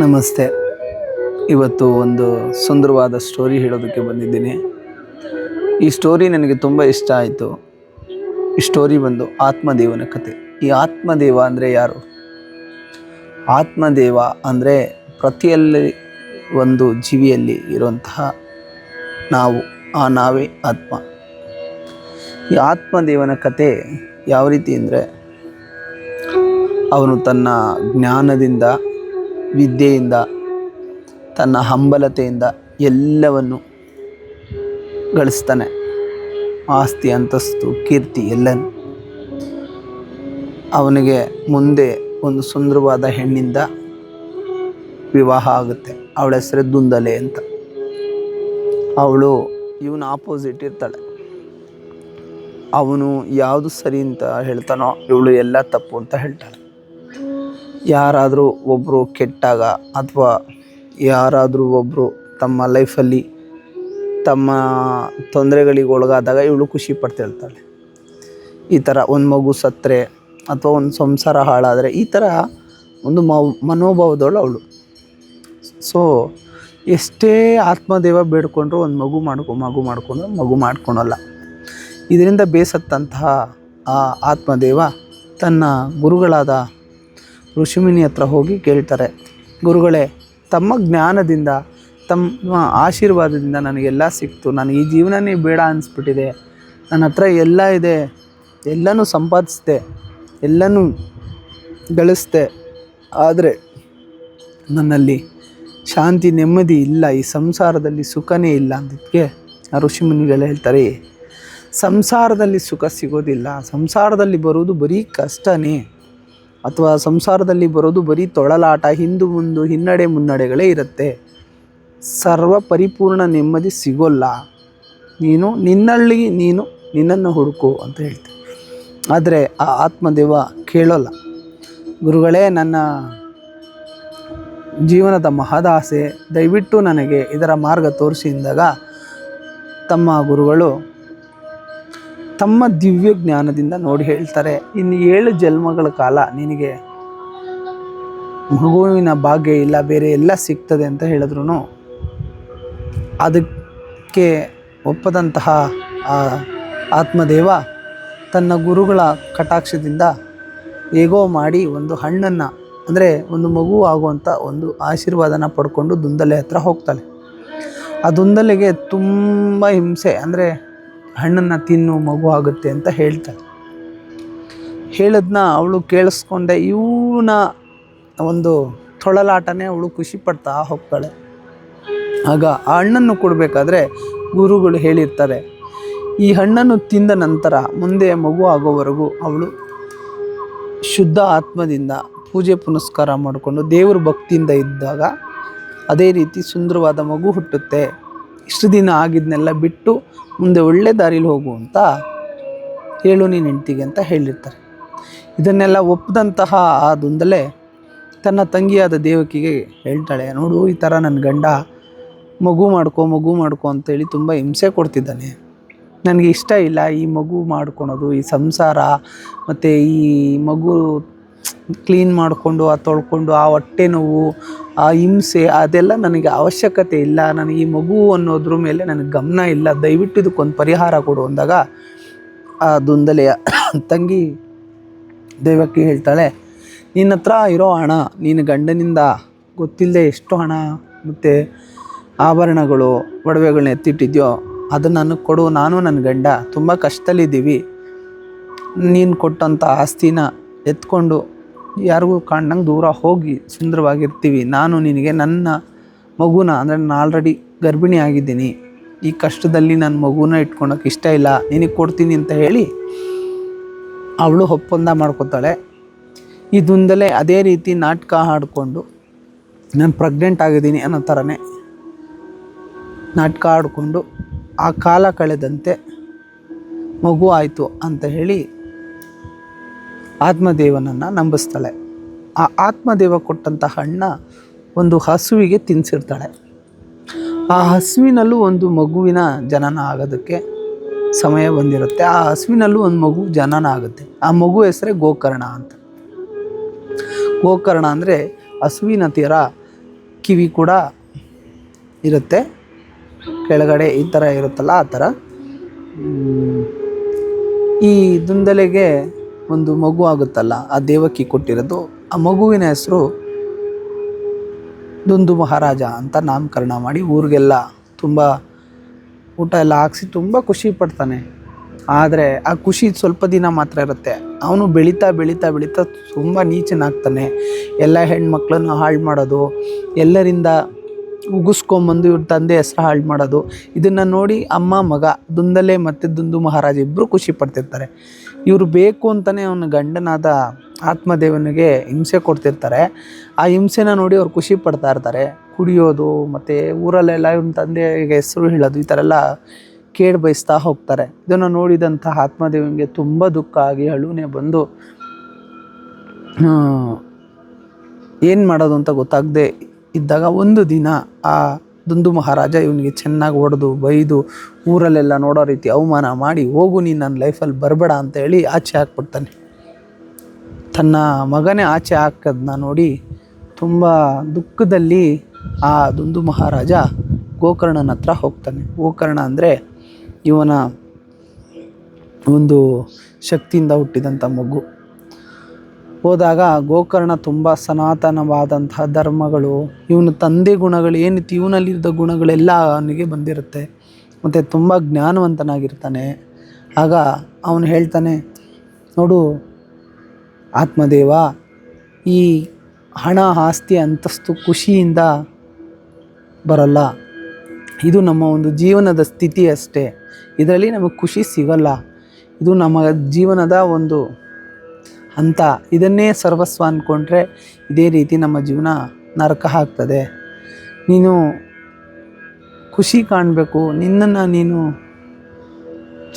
ನಮಸ್ತೆ. ಇವತ್ತು ಒಂದು ಸುಂದರವಾದ ಸ್ಟೋರಿ ಹೇಳೋದಕ್ಕೆ ಬಂದಿದ್ದೀನಿ. ಈ ಸ್ಟೋರಿ ನನಗೆ ತುಂಬ ಇಷ್ಟ ಆಯಿತು. ಈ ಸ್ಟೋರಿ ಬಂದು ಆತ್ಮದೇವನ ಕತೆ. ಈ ಆತ್ಮದೇವ ಅಂದರೆ ಯಾರು? ಆತ್ಮದೇವ ಅಂದರೆ ಪ್ರತಿಯಲ್ಲಿ ಒಂದು ಜೀವಿಯಲ್ಲಿ ಇರುವಂತಹ ನಾವು, ಆ ನಾವೇ ಆತ್ಮ. ಈ ಆತ್ಮದೇವನ ಕತೆ ಯಾವ ರೀತಿ ಅಂದರೆ ಅವನು ತನ್ನ ಜ್ಞಾನದಿಂದ, ವಿದ್ಯೆಯಿಂದ, ತನ್ನ ಹಂಬಲತೆಯಿಂದ ಎಲ್ಲವನ್ನು ಗಳಿಸ್ತಾನೆ. ಆಸ್ತಿ, ಅಂತಸ್ತು, ಕೀರ್ತಿ ಎಲ್ಲನೂ. ಅವನಿಗೆ ಮುಂದೆ ಒಂದು ಸುಂದರವಾದ ಹೆಣ್ಣಿಂದ ವಿವಾಹ ಆಗುತ್ತೆ. ಅವಳ ಹೆಸರು ದುಂದಲೆ ಅಂತ. ಅವಳು ಇವನ ಆಪೋಸಿಟ್ ಇರ್ತಾಳೆ. ಅವನು ಯಾವುದು ಸರಿ ಅಂತ ಹೇಳ್ತಾನೋ ಇವಳು ಎಲ್ಲ ತಪ್ಪು ಅಂತ ಹೇಳ್ತಾಳೆ. ಯಾರಾದರೂ ಒಬ್ಬರು ಕೆಟ್ಟಾಗ ಅಥವಾ ಯಾರಾದರೂ ಒಬ್ಬರು ತಮ್ಮ ಲೈಫಲ್ಲಿ ತಮ್ಮ ತೊಂದರೆಗಳಿಗೆ ಒಳಗಾದಾಗ ಇವಳು ಖುಷಿ ಪಡ್ತಿರ್ತಾಳೆ. ಈ ಥರ ಒಂದು ಮಗು ಸತ್ತರೆ ಅಥವಾ ಒಂದು ಸಂಸಾರ ಹಾಳಾದರೆ ಈ ಥರ ಒಂದು ಮನೋಭಾವದವಳು ಅವಳು. ಸೊ, ಎಷ್ಟೇ ಆತ್ಮದೇವ ಬೇಡ್ಕೊಂಡ್ರು ಒಂದು ಮಗು ಮಾಡ್ಕೊ, ಮಗು ಮಾಡಿಕೊಂಡು ಮಗು ಮಾಡ್ಕೊಳಲ್ಲ. ಇದರಿಂದ ಬೇಸತ್ತಂತಹ ಆ ಆತ್ಮದೇವ ತನ್ನ ಗುರುಗಳಾದ ಋಷಿಮುನಿ ಹತ್ರ ಹೋಗಿ ಕೇಳ್ತಾರೆ. ಗುರುಗಳೇ, ತಮ್ಮ ಜ್ಞಾನದಿಂದ, ತಮ್ಮ ಆಶೀರ್ವಾದದಿಂದ ನನಗೆಲ್ಲ ಸಿಕ್ತು. ನಾನು ಈ ಜೀವನನೇ ಬೇಡ ಅನಿಸ್ಬಿಟ್ಟಿದೆ. ನನ್ನ ಹತ್ರ ಎಲ್ಲ ಇದೆ. ಎಲ್ಲನೂ ಸಂಪಾದಿಸಿದೆ. ಎಲ್ಲನೂ ಗಳಿಸ್ದೆ. ಆದರೆ ನನ್ನಲ್ಲಿ ಶಾಂತಿ, ನೆಮ್ಮದಿ ಇಲ್ಲ. ಈ ಸಂಸಾರದಲ್ಲಿ ಸುಖನೇ ಇಲ್ಲ ಅಂದಕ್ಕೆ ಆ ಋಷಿಮುನಿಗಳು ಹೇಳ್ತಾರೆ ಸಂಸಾರದಲ್ಲಿ ಸುಖ ಸಿಗೋದಿಲ್ಲ. ಸಂಸಾರದಲ್ಲಿ ಬರುವುದು ಬರೀ ಕಷ್ಟನೇ. ಅಥವಾ ಸಂಸಾರದಲ್ಲಿ ಬರೋದು ಬರೀ ತೊಳಲಾಟ, ಹಿಂದು ಮುಂದು, ಹಿನ್ನಡೆ ಮುನ್ನಡೆಗಳೇ ಇರುತ್ತೆ. ಸರ್ವ ಪರಿಪೂರ್ಣ ನೆಮ್ಮದಿ ಸಿಗೋಲ್ಲ. ನೀನು ನಿನ್ನಳ್ಳಿ, ನೀನು ನಿನ್ನನ್ನು ಹುಡುಕು ಅಂತ ಹೇಳ್ತೀನಿ ಆದರೆ ಆ ಆತ್ಮದೇವ ಕೇಳೋಲ್ಲ. ಗುರುಗಳೇ, ನನ್ನ ಜೀವನದ ಮಹದಾಸೆ, ದಯವಿಟ್ಟು ನನಗೆ ಇದರ ಮಾರ್ಗ ತೋರಿಸಿದಾಗ ತಮ್ಮ ಗುರುಗಳು ತಮ್ಮ ದಿವ್ಯ ಜ್ಞಾನದಿಂದ ನೋಡಿ ಹೇಳ್ತಾರೆ, ಇನ್ನು ಏಳು ಜನ್ಮಗಳ ಕಾಲ ನಿನಗೆ ಮಗುವಿನ ಭಾಗ್ಯ ಇಲ್ಲ, ಬೇರೆ ಎಲ್ಲ ಸಿಗ್ತದೆ ಅಂತ ಹೇಳಿದ್ರು ಅದಕ್ಕೆ ಒಪ್ಪದಂತಹ ಆ ಆತ್ಮದೇವ ತನ್ನ ಗುರುಗಳ ಕಟಾಕ್ಷದಿಂದ ಹೇಗೋ ಮಾಡಿ ಒಂದು ಹಣ್ಣನ್ನು, ಅಂದರೆ ಒಂದು ಮಗು ಆಗುವಂಥ ಒಂದು ಆಶೀರ್ವಾದನ ಪಡ್ಕೊಂಡು ದುಂದಲೆ ಹತ್ರ ಹೋಗ್ತಾಳೆ. ಆ ದುಂದಲೆಗೆ ತುಂಬ ಹಿಂಸೆ, ಅಂದರೆ ಹಣ್ಣನ್ನು ತಿನ್ನು, ಮಗು ಆಗುತ್ತೆ ಅಂತ ಹೇಳ್ತಾಳೆ ಹೇಳದ್ನ ಅವಳು ಕೇಳಿಸ್ಕೊಂಡೆ, ಇವನ ಒಂದು ತೊಳಲಾಟನೇ ಅವಳು ಖುಷಿ ಪಡ್ತಾ ಹೋಗ್ತಾಳೆ. ಆಗ ಆ ಹಣ್ಣನ್ನು ಕೊಡಬೇಕಾದ್ರೆ ಗುರುಗಳು ಹೇಳಿರ್ತಾರೆ, ಈ ಹಣ್ಣನ್ನು ತಿಂದ ನಂತರ ಮುಂದೆ ಮಗು ಆಗೋವರೆಗೂ ಅವಳು ಶುದ್ಧ ಆತ್ಮದಿಂದ ಪೂಜೆ ಪುನಸ್ಕಾರ ಮಾಡಿಕೊಂಡು ದೇವ್ರ ಭಕ್ತಿಯಿಂದ ಇದ್ದಾಗ ಅದೇ ರೀತಿ ಸುಂದರವಾದ ಮಗು ಹುಟ್ಟುತ್ತೆ. ಇಷ್ಟು ದಿನ ಆಗಿದ್ದನ್ನೆಲ್ಲ ಬಿಟ್ಟು ಮುಂದೆ ಒಳ್ಳೆ ದಾರಿಲಿ ಹೋಗು ಅಂತ ಹೇಳು ನೀನು ಹೆಂಡ್ತಿಗೆ ಅಂತ ಹೇಳಿರ್ತಾರೆ. ಇದನ್ನೆಲ್ಲ ಒಪ್ಪದಂತಹ ದುಂದಲೆ ತನ್ನ ತಂಗಿಯಾದ ದೇವಕಿಗೆ ಹೇಳ್ತಾಳೆ, ನೋಡು, ಈ ಥರ ನನ್ನ ಗಂಡ ಮಗು ಮಾಡ್ಕೊ ಮಗು ಮಾಡ್ಕೊ ಅಂತೇಳಿ ತುಂಬ ಹಿಂಸೆ ಕೊಡ್ತಿದ್ದಾನೆ. ನನಗೆ ಇಷ್ಟ ಇಲ್ಲ ಈ ಮಗು ಮಾಡ್ಕೊಳೋದು, ಈ ಸಂಸಾರ ಮತ್ತು ಈ ಮಗು ಕ್ಲೀನ್ ಮಾಡಿಕೊಂಡು, ಆ ತೊಳ್ಕೊಂಡು, ಆ ಹೊಟ್ಟೆ ನೋವು, ಆ ಹಿಂಸೆ, ಅದೆಲ್ಲ ನನಗೆ ಅವಶ್ಯಕತೆ ಇಲ್ಲ. ನನಗೆ ಈ ಮಗು ಅನ್ನೋದ್ರ ಮೇಲೆ ನನಗೆ ಗಮನ ಇಲ್ಲ. ದಯವಿಟ್ಟು ಇದಕ್ಕೊಂದು ಪರಿಹಾರ ಕೊಡು ಅಂದಾಗ, ಆ ದುಂದಲೆಯ ತಂಗಿ ದೈವಕ್ಕೆ ಹೇಳ್ತಾಳೆ, ನಿನ್ನ ಹತ್ರ ಇರೋ ಹಣ ನೀನು ಗಂಡನಿಂದ ಗೊತ್ತಿಲ್ಲದೆ ಎಷ್ಟು ಹಣ ಮತ್ತು ಆಭರಣಗಳು ಒಡವೆಗಳನ್ನ ಎತ್ತಿಟ್ಟಿದ್ಯೋ ಅದು ನನಗೆ ಕೊಡು. ನಾನು ನನ್ನ ಗಂಡ, ತುಂಬ ಕಷ್ಟದಲ್ಲಿದ್ದೀವಿ. ನೀನು ಕೊಟ್ಟಂಥ ಆಸ್ತಿನ ಎತ್ಕೊಂಡು ಯಾರಿಗೂ ಕಾಣ್ದಂಗೆ ದೂರ ಹೋಗಿ ಸುಂದರವಾಗಿರ್ತೀವಿ. ನಾನು ನಿನಗೆ ನನ್ನ ಮಗುನ, ಅಂದರೆ ನಾನು ಆಲ್ರೆಡಿ ಗರ್ಭಿಣಿ ಆಗಿದ್ದೀನಿ. ಈ ಕಷ್ಟದಲ್ಲಿ ನನ್ನ ಮಗುನ ಇಟ್ಕೊಳಕ್ಕೆ ಇಷ್ಟ ಇಲ್ಲ. ನಿನಗೆ ಕೊಡ್ತೀನಿ ಅಂತ ಹೇಳಿ ಅವಳು ಒಪ್ಪಂದ ಮಾಡ್ಕೋತಾಳೆ. ಇದೊಂದಲೇ ಅದೇ ರೀತಿ ನಾಟಕ ಹಾಡಿಕೊಂಡು ನಾನು ಪ್ರೆಗ್ನೆಂಟ್ ಆಗಿದ್ದೀನಿ ಅನ್ನೋ ಥರನೇ ನಾಟಕ ಆಡಿಕೊಂಡು ಆ ಕಾಲ ಕಳೆದಂತೆ ಮಗು ಆಯಿತು ಅಂತ ಹೇಳಿ ಆತ್ಮದೇವನನ್ನು ನಂಬಿಸ್ತಾಳೆ. ಆ ಆತ್ಮದೇವ ಕೊಟ್ಟಂಥ ಹಣ್ಣ ಒಂದು ಹಸುವಿಗೆ ತಿನ್ನಿಸಿರ್ತಾಳೆ ಆ ಹಸುವಿನಲ್ಲೂ ಒಂದು ಮಗುವಿನ ಜನನ ಆಗೋದಕ್ಕೆ ಸಮಯ ಬಂದಿರುತ್ತೆ. ಆ ಹಸುವಿನಲ್ಲೂ ಒಂದು ಮಗು ಜನನ ಆಗುತ್ತೆ. ಆ ಮಗು ಹೆಸರೇ ಗೋಕರ್ಣ ಅಂತ. ಗೋಕರ್ಣ ಅಂದರೆ ಹಸುವಿನ ತೀರ ಕಿವಿ ಕೂಡ ಇರುತ್ತೆ. ಕೆಳಗಡೆ ಈ ಥರ ಇರುತ್ತಲ್ಲ, ಆ ಥರ ಈ ದುಂದಲೆಗೆ ಒಂದು ಮಗು ಆಗುತ್ತಲ್ಲ, ಆ ದೇವಕಿ ಕೊಟ್ಟಿರೋದು. ಆ ಮಗುವಿನ ಹೆಸರು ದುಂದು ಮಹಾರಾಜ ಅಂತ ನಾಮಕರಣ ಮಾಡಿ ಊರಿಗೆಲ್ಲ ತುಂಬ ಊಟ ಎಲ್ಲ ಹಾಕ್ಸಿ ತುಂಬ ಖುಷಿ ಪಡ್ತಾನೆ. ಆದರೆ ಆ ಖುಷಿ ಸ್ವಲ್ಪ ದಿನ ಮಾತ್ರ ಇರುತ್ತೆ. ಅವನು ಬೆಳೀತಾ ಬೆಳೀತಾ ಬೆಳೀತಾ ತುಂಬ ನೀಚನಾಗ್ತಾನೆ. ಎಲ್ಲ ಹೆಣ್ಮಕ್ಳನ್ನು ಹಾಳು ಮಾಡೋದು, ಎಲ್ಲರಿಂದ ಉಗಿಸ್ಕೊಂಬಂದು ಇವ್ರ ತಂದೆ ಹೆಸರು ಹಾಳು ಮಾಡೋದು, ಇದನ್ನು ನೋಡಿ ಅಮ್ಮ, ಮಗ ದುಂದಲೆ ಮತ್ತು ದುಂದು ಮಹಾರಾಜ ಇಬ್ಬರು ಖುಷಿ ಪಡ್ತಿರ್ತಾರೆ. ಇವರು ಬೇಕು ಅಂತಲೇ ಅವನ ಗಂಡನಾದ ಆತ್ಮದೇವನಿಗೆ ಹಿಂಸೆ ಕೊಡ್ತಿರ್ತಾರೆ. ಆ ಹಿಂಸೆನ ನೋಡಿ ಅವ್ರು ಖುಷಿ ಪಡ್ತಾ ಇರ್ತಾರೆ. ಕುಡಿಯೋದು, ಮತ್ತು ಊರಲ್ಲೆಲ್ಲ ಇವನ ತಂದೆಗೆ ಹೆಸರು ಹೇಳೋದು, ಈ ಥರ ಎಲ್ಲ ಕೇಳಿ ಬಯಸ್ತಾ ಹೋಗ್ತಾರೆ. ಇದನ್ನು ನೋಡಿದಂಥ ಆತ್ಮದೇವನಿಗೆ ತುಂಬ ದುಃಖ ಆಗಿ ಅಳುನೇ ಬಂದು ಏನು ಮಾಡೋದು ಅಂತ ಗೊತ್ತಾಗದೆ ಇದ್ದಾಗ ಒಂದು ದಿನ ಆ ದುಂದು ಮಹಾರಾಜ, ಇವನಿಗೆ ಚೆನ್ನಾಗಿ ಹೊಡೆದು, ಬೈದು, ಊರಲ್ಲೆಲ್ಲ ನೋಡೋ ರೀತಿ ಅವಮಾನ ಮಾಡಿ, ಹೋಗು ನೀನು ನನ್ನ ಲೈಫಲ್ಲಿ ಬರಬೇಡ ಅಂತ ಹೇಳಿ ಆಚೆ ಹಾಕ್ಬಿಡ್ತಾನೆ. ತನ್ನ ಮಗನೇ ಆಚೆ ಹಾಕೋದನ್ನ ನೋಡಿ ತುಂಬ ದುಃಖದಲ್ಲಿ ಆ ದುಂದು ಮಹಾರಾಜ ಗೋಕರ್ಣನ ಹತ್ರ ಹೋಗ್ತಾನೆ. ಗೋಕರ್ಣ ಅಂದರೆ ಇವನ ಒಂದು ಶಕ್ತಿಯಿಂದ ಹುಟ್ಟಿದಂಥ ಮಗು. ಹೋದಾಗ ಗೋಕರ್ಣ ತುಂಬ ಸನಾತನವಾದಂತಹ ಧರ್ಮಗಳು, ಇವನ ತಂದೆ ಗುಣಗಳು, ಏನಿತ್ತು ಇವನಲ್ಲಿದ್ದ ಗುಣಗಳೆಲ್ಲ ಅವನಿಗೆ ಬಂದಿರುತ್ತೆ. ಮತ್ತು ತುಂಬ ಜ್ಞಾನವಂತನಾಗಿರ್ತಾನೆ. ಆಗ ಅವನು ಹೇಳ್ತಾನೆ, ನೋಡು ಆತ್ಮದೇವ, ಈ ಹಣ, ಆಸ್ತಿ, ಅಂತಸ್ತು, ಖುಷಿಯಿಂದ ಬರಲ್ಲ. ಇದು ನಮ್ಮ ಒಂದು ಜೀವನದ ಸ್ಥಿತಿ ಅಷ್ಟೇ. ಇದರಲ್ಲಿ ನಮಗೆ ಖುಷಿ ಸಿಗಲ್ಲ. ಇದು ನಮ್ಮ ಜೀವನದ ಒಂದು ಹಂತ ಇದನ್ನೇ ಸರ್ವಸ್ವ ಅಂದ್ಕೊಂಡ್ರೆ ಇದೇ ರೀತಿ ನಮ್ಮ ಜೀವನ ನರಕ ಆಗ್ತದೆ. ನೀನು ಖುಷಿ ಕಾಣಬೇಕು, ನಿನ್ನನ್ನು ನೀನು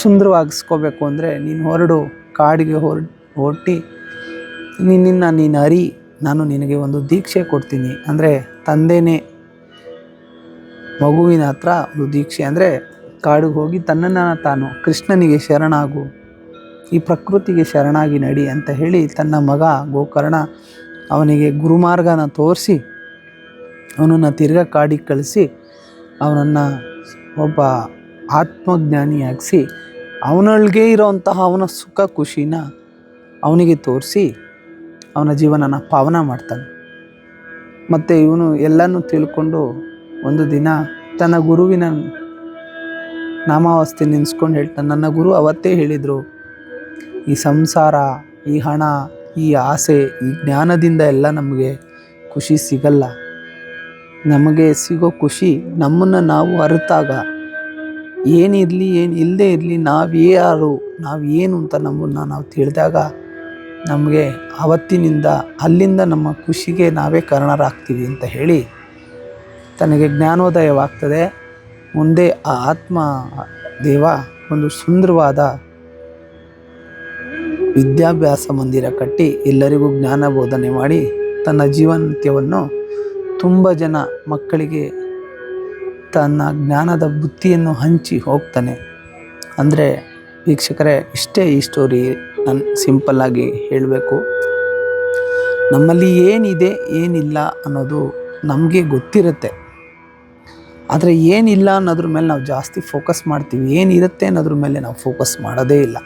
ಸುಂದರವಾಗಿಸ್ಕೋಬೇಕು ಅಂದರೆ ನೀನು ಹೊರಡು ಕಾಡಿಗೆ ಹೊರ, ಹೊರಟಿ ನಿನ್ನನ್ನು ನೀನು ಅರಿ, ನಾನು ನಿನಗೆ ಒಂದು ದೀಕ್ಷೆ ಕೊಡ್ತೀನಿ. ಅಂದರೆ ತಂದೆನೇ ಮಗುವಿನ ಹತ್ರ ಒಂದು ದೀಕ್ಷೆ ಅಂದರೆ ಕಾಡಿಗೆ ಹೋಗಿ ತನ್ನನ್ನು ತಾನು ಕೃಷ್ಣನಿಗೆ ಶರಣಾಗು. ಈ ಪ್ರಕೃತಿಗೆ ಶರಣಾಗಿ ನಡಿ ಅಂತ ಹೇಳಿ ತನ್ನ ಮಗ ಗೋಕರ್ಣ ಅವನಿಗೆ ಗುರುಮಾರ್ಗನ ತೋರಿಸಿ, ಅವನನ್ನು ತಿರ್ಗಾ ಕಾಡಿ ಕಳಿಸಿ, ಅವನನ್ನು ಒಬ್ಬ ಆತ್ಮಜ್ಞಾನಿಯಾಗಿಸಿ ಅವನೊಳಗೆ ಇರೋವಂತಹ ಅವನ ಸುಖ ಖುಷಿನ ಅವನಿಗೆ ತೋರಿಸಿ, ಅವನ ಜೀವನನ ಪಾವನ ಮಾಡ್ತಾನೆ. ಮತ್ತು ಇವನು ಎಲ್ಲನೂ ತಿಳ್ಕೊಂಡು ಒಂದು ದಿನ ತನ್ನ ಗುರುವಿನ ನಾಮಾವಸ್ಥೆ ನೆನೆಸ್ಕೊಂಡು ಹೇಳ್ತಾನೆ, ನನ್ನ ಗುರು ಅವತ್ತೇ ಹೇಳಿದರು ಈ ಸಂಸಾರ, ಈ ಹಣ, ಈ ಆಸೆ, ಈ ಜ್ಞಾನದಿಂದ ಎಲ್ಲ ನಮಗೆ ಖುಷಿ ಸಿಗಲ್ಲ. ನಮಗೆ ಸಿಗೋ ಖುಷಿ ನಮ್ಮನ್ನು ನಾವು ಅರಿತಾಗ ಏನಿರಲಿ, ಏನು ಇಲ್ಲದೆ ಇರಲಿ, ನಾವು ಯಾರು, ನಾವು ಏನು ಅಂತ ನಮ್ಮನ್ನು ನಾವು ತಿಳಿದಾಗ ನಮಗೆ ಆವತ್ತಿನಿಂದ ಅಲ್ಲಿಂದ ನಮ್ಮ ಖುಷಿಗೆ ನಾವೇ ಕಾರಣರಾಗ್ತೀವಿ ಅಂತ ಹೇಳಿ ತನಗೆ ಜ್ಞಾನೋದಯವಾಗ್ತದೆ. ಮುಂದೆ ಆ ಆತ್ಮ ದೇವ ಒಂದು ಸುಂದರವಾದ ವಿದ್ಯಾಭ್ಯಾಸ ಮಂದಿರ ಕಟ್ಟಿ ಎಲ್ಲರಿಗೂ ಜ್ಞಾನ ಬೋಧನೆ ಮಾಡಿ ತನ್ನ ಜೀವನತ್ಯವನ್ನು ತುಂಬ ಜನ ಮಕ್ಕಳಿಗೆ ತನ್ನ ಜ್ಞಾನದ ಬುತ್ತಿಯನ್ನು ಹಂಚಿ ಹೋಗ್ತಾನೆ. ಅಂದರೆ ವೀಕ್ಷಕರೇ, ಇಷ್ಟೇ ಈ ಸ್ಟೋರಿ ನಾನು ಸಿಂಪಲ್ಲಾಗಿ ಹೇಳಬೇಕು. ನಮ್ಮಲ್ಲಿ ಏನಿದೆ, ಏನಿಲ್ಲ ಅನ್ನೋದು ನಮಗೆ ಗೊತ್ತಿರುತ್ತೆ. ಆದರೆ ಏನಿಲ್ಲ ಅನ್ನೋದ್ರ ಮೇಲೆ ನಾವು ಜಾಸ್ತಿ ಫೋಕಸ್ ಮಾಡ್ತೀವಿ. ಏನಿರುತ್ತೆ ಅನ್ನೋದ್ರ ಮೇಲೆ ನಾವು ಫೋಕಸ್ ಮಾಡೋದೇ ಇಲ್ಲ.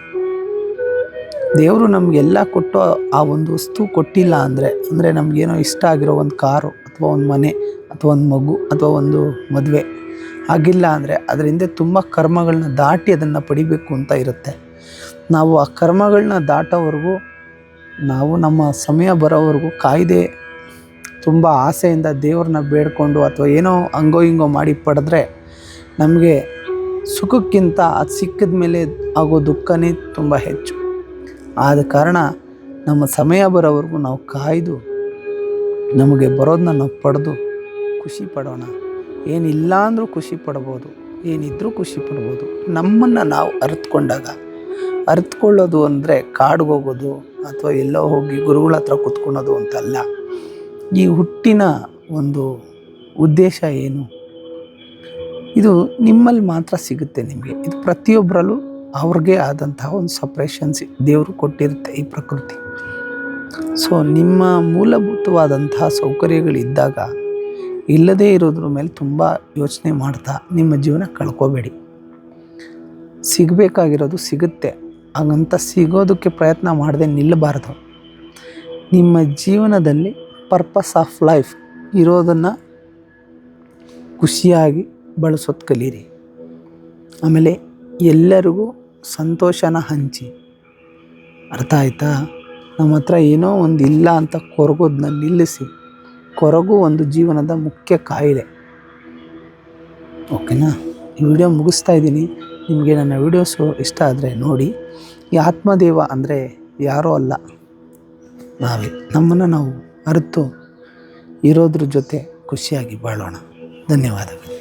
ದೇವರು ನಮಗೆಲ್ಲ ಕೊಟ್ಟು ಆ ಒಂದು ವಸ್ತು ಕೊಟ್ಟಿಲ್ಲ ಅಂದರೆ ಅಂದರೆ ನಮಗೇನೋ ಇಷ್ಟ ಆಗಿರೋ ಒಂದು ಕಾರು ಅಥವಾ ಒಂದು ಮನೆ ಅಥವಾ ಒಂದು ಮಗು ಅಥವಾ ಒಂದು ಮದುವೆ ಆಗಿಲ್ಲ ಅಂದರೆ ಅದರ ಹಿಂದೆ ತುಂಬ ಕರ್ಮಗಳನ್ನ ದಾಟಿ ಅದನ್ನು ಪಡಿಬೇಕು ಅಂತ ಇರುತ್ತೆ. ನಾವು ಆ ಕರ್ಮಗಳನ್ನ ದಾಟೋವರೆಗೂ, ನಾವು ನಮ್ಮ ಸಮಯ ಬರೋವರೆಗೂ ಕಾಯ್ದೆ ತುಂಬ ಆಸೆಯಿಂದ ದೇವ್ರನ್ನ ಬೇಡ್ಕೊಂಡು ಅಥವಾ ಏನೋ ಹಂಗೋ ಹಿಂಗೋ ಮಾಡಿ ಪಡೆದ್ರೆ ನಮಗೆ ಸುಖಕ್ಕಿಂತ ಅದು ಸಿಕ್ಕಿದ ಮೇಲೆ ಆಗೋ ದುಃಖನೇ ತುಂಬ ಹೆಚ್ಚು. ಆದ ಕಾರಣ ನಮ್ಮ ಸಮಯ ಬರೋವರೆಗೂ ನಾವು ಕಾಯ್ದು ನಮಗೆ ಬರೋದನ್ನ ನಾವು ಪಡೆದು ಖುಷಿ ಪಡೋಣ. ಏನಿಲ್ಲ ಅಂದರೂ ಖುಷಿ ಪಡ್ಬೋದು, ಏನಿದ್ರೂ ಖುಷಿ ಪಡ್ಬೋದು. ನಮ್ಮನ್ನು ನಾವು ಅರಿತುಕೊಂಡಾಗ, ಅರಿತ್ಕೊಳ್ಳೋದು ಅಂದರೆ ಕಾಡಿಗೆ ಹೋಗೋದು ಅಥವಾ ಎಲ್ಲೋ ಹೋಗಿ ಗುರುಗಳ ಹತ್ರ ಕೂತ್ಕೊಳ್ಳೋದು ಅಂತಲ್ಲ. ಈ ಹುಟ್ಟಿನ ಒಂದು ಉದ್ದೇಶ ಏನು? ಇದು ನಿಮ್ಮಲ್ಲಿ ಮಾತ್ರ ಸಿಗುತ್ತೆ ನಿಮಗೆ. ಇದು ಪ್ರತಿಯೊಬ್ಬರಲ್ಲೂ ಅವ್ರಿಗೆ ಆದಂತಹ ಒಂದು ಸಪ್ರೇಷನ್ಸ್ ದೇವರು ಕೊಟ್ಟಿರುತ್ತೆ ಈ ಪ್ರಕೃತಿ. ಸೊ ನಿಮ್ಮ ಮೂಲಭೂತವಾದಂತಹ ಸೌಕರ್ಯಗಳಿದ್ದಾಗ ಇಲ್ಲದೇ ಇರೋದ್ರ ಮೇಲೆ ತುಂಬ ಯೋಚನೆ ಮಾಡ್ತಾ ನಿಮ್ಮ ಜೀವನ ಕಳ್ಕೋಬೇಡಿ. ಸಿಗಬೇಕಾಗಿರೋದು ಸಿಗುತ್ತೆ. ಹಾಗಂತ ಸಿಗೋದಕ್ಕೆ ಪ್ರಯತ್ನ ಮಾಡದೆ ನಿಲ್ಲಬಾರ್ದು. ನಿಮ್ಮ ಜೀವನದಲ್ಲಿ ಪರ್ಪಸ್ ಆಫ್ ಲೈಫ್ ಇರೋದನ್ನು ಖುಷಿಯಾಗಿ ಬಳಸೋದು ಕಲೀರಿ. ಆಮೇಲೆ ಎಲ್ಲರಿಗೂ ಸಂತೋಷನ ಹಂಚಿ. ಅರ್ಥ ಆಯ್ತಾ? ನಮ್ಮ ಹತ್ರ ಏನೋ ಒಂದು ಇಲ್ಲ ಅಂತ ಕೊರಗೋದನ್ನ ನಿಲ್ಲಿಸಿ. ಕೊರಗು ಒಂದು ಜೀವನದ ಮುಖ್ಯ ಕಾಯಿಲೆ. ಓಕೆನಾ? ಈ ವಿಡಿಯೋ ಮುಗಿಸ್ತಾ ಇದ್ದೀನಿ. ನಿಮಗೆ ನನ್ನ ವಿಡಿಯೋಸು ಇಷ್ಟ ಆದರೆ ನೋಡಿ. ಈ ಆತ್ಮದೇವ ಅಂದರೆ ಯಾರೋ ಅಲ್ಲ. ನಾವೇ. ನಮ್ಮನ್ನು ನಾವು ಅರಿತು ಇರೋದ್ರ ಜೊತೆ ಖುಷಿಯಾಗಿ ಬಾಳೋಣ. ಧನ್ಯವಾದಗಳು.